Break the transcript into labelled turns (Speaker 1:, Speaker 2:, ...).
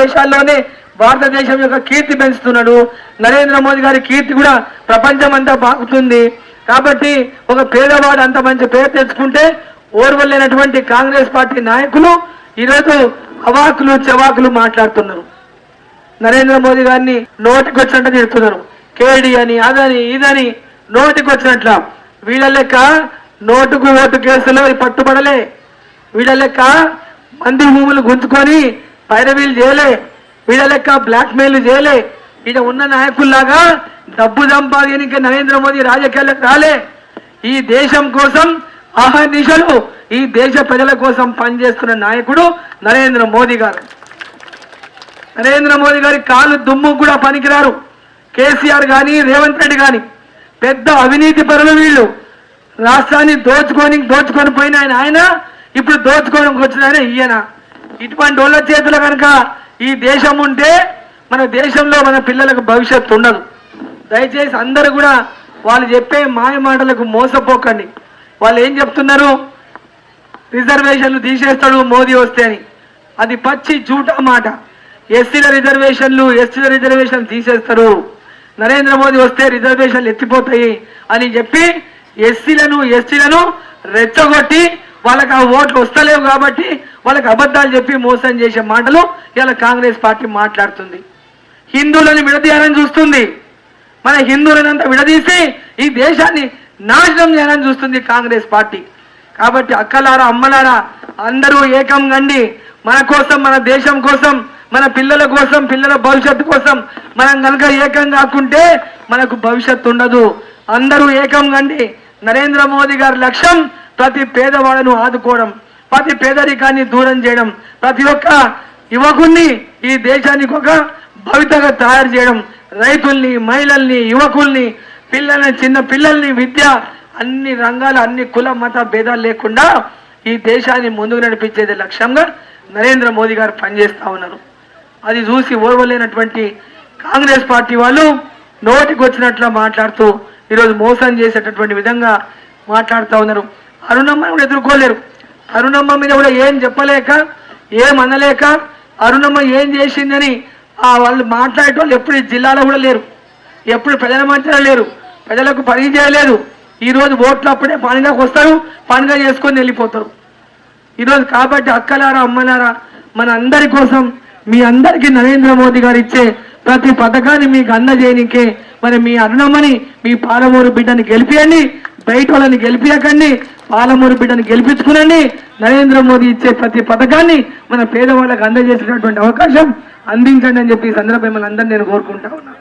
Speaker 1: దేశాల్లోనే భారతదేశం యొక్క కీర్తి పెంచుతున్నాడు. నరేంద్ర మోదీ గారి కీర్తి కూడా ప్రపంచం అంతా బాగుతుంది. కాబట్టి ఒక పేదవాడు అంత మంచి పేరు తెచ్చుకుంటే ఓర్వలేనటువంటి కాంగ్రెస్ పార్టీ నాయకులు ఈరోజు అవాకులు చెవాకులు మాట్లాడుతున్నారు. నరేంద్ర మోదీ గారిని నోటికి వచ్చినట్టు తిడుతున్నారు కేడి అని అదని ఇదని నోటికి వచ్చినట్ల వీళ్ళ లెక్క నోటుకు ఓటు కేసులో పట్టుబడలే. వీళ్ళ లెక్క మంది భూములు గుంజుకొని పైరవీలు చేయలే వీళ్ళ లెక్క బ్లాక్మెయిల్ చేయలే. ఈడ ఉన్న నాయకుల్లాగా డబ్బు సంపాదనకి నరేంద్ర మోదీ రాజకీయాలకు రాలే. ఈ దేశం కోసం అహర్నిశలు ఈ దేశ ప్రజల కోసం పనిచేస్తున్న నాయకుడు నరేంద్ర మోదీ గారు. నరేంద్ర మోదీ గారి కాలు దుమ్ము కూడా పనికిరారు. కేసీఆర్ కానీ రేవంత్ రెడ్డి కానీ పెద్ద అవినీతి పరులు వీళ్ళు. రాష్ట్రాన్ని దోచుకొని దోచుకొని పోయిన ఆయన ఆయన ఇప్పుడు దోచుకొని వచ్చిన ఆయన ఈయన. ఇటువంటి వాళ్ళ చేతులు కనుక ఈ దేశం ఉంటే మన దేశంలో మన పిల్లలకు భవిష్యత్తు ఉండదు. దయచేసి అందరూ కూడా వాళ్ళు చెప్పే మాయ మాటలకు మోసపోకండి. వాళ్ళు ఏం చెప్తున్నారు? రిజర్వేషన్లు తీసేస్తాడు మోదీ వస్తే అని. అది పచ్చి జూటా మాట. ఎస్సీల రిజర్వేషన్లు ఎస్టీల రిజర్వేషన్లు తీసేస్తారు. నరేంద్ర మోదీ వస్తే రిజర్వేషన్లు ఎత్తిపోతాయి అని చెప్పి ఎస్సీలను ఎస్టీలను రెచ్చగొట్టి వాళ్ళకి ఆ ఓట్లు వస్తలేవు కాబట్టి వాళ్ళకి అబద్ధాలు చెప్పి మోసం చేసే మాటలు ఇలా కాంగ్రెస్ పార్టీ మాట్లాడుతుంది. హిందువులను విడదీయాలని చూస్తుంది. మన హిందువులనంతా విడదీసి ఈ దేశాన్ని నాశనం చేయాలని చూస్తుంది కాంగ్రెస్ పార్టీ. కాబట్టి అక్కలారా అమ్మలారా అందరూ ఏకం కండి. మన కోసం మన దేశం కోసం మన పిల్లల కోసం పిల్లల భవిష్యత్తు కోసం మనం కనుక ఏకం కాకుంటే మనకు భవిష్యత్తు ఉండదు. అందరూ ఏకం కండి. నరేంద్ర మోదీ గారి లక్ష్యం ప్రతి పేదవాళ్ళను ఆదుకోవడం ప్రతి పేదరికాన్ని దూరం చేయడం ప్రతి ఒక్క యువకుణ్ణి ఈ దేశానికి ఒక భవితగా తయారు చేయడం రైతుల్ని మహిళల్ని యువకుల్ని పిల్లల్ని చిన్న పిల్లల్ని విద్య అన్ని రంగాల అన్ని కుల మత భేదాలు లేకుండా ఈ దేశాన్ని ముందుకు నడిపించేది లక్ష్యంగా నరేంద్ర మోదీ గారు పనిచేస్తా ఉన్నారు. అది చూసి ఓర్వలేనటువంటి కాంగ్రెస్ పార్టీ వాళ్ళు నోటికి వచ్చినట్లు మాట్లాడుతూ ఈరోజు మోసం చేసేటటువంటి విధంగా మాట్లాడుతూ ఉన్నారు. అరుణమ్మ కూడా ఎదుర్కోలేరు. అరుణమ్మ మీద కూడా ఏం చెప్పలేక ఏం అనలేక అరుణమ్మ ఏం చేసిందని ఆ వాళ్ళు మాట్లాడే వాళ్ళు ఎప్పుడు జిల్లాలో కూడా లేరు. ఎప్పుడు ప్రజల మధ్యలో లేరు. ప్రజలకు పని చేయలేదు. ఈ రోజు ఓట్లు అప్పుడే పనిలోకి వస్తారు పనిగా చేసుకొని వెళ్ళిపోతారు. ఈరోజు కాబట్టి అక్కలారా అమ్మలారా మన అందరి కోసం మీ అందరికీ నరేంద్ర మోదీ గారు ఇచ్చే ప్రతి పథకాన్ని మీకు అందజేయనికే మరి మీ అరుణమ్మని మీ పాలమూరు బిడ్డని గెలిపియండి. బయట వాళ్ళని గెలిపియకండి. పాలమూరు బిడ్డని గెలిపించుకునండి. నరేంద్ర మోదీ ఇచ్చే ప్రతి పథకాన్ని మన పేదవాళ్ళకి అందజేసేటటువంటి అవకాశం అందించండి అని చెప్పి ఈ సందర్భం మిమ్మల్ని అందరినీ నేను కోరుకుంటా ఉన్నాను.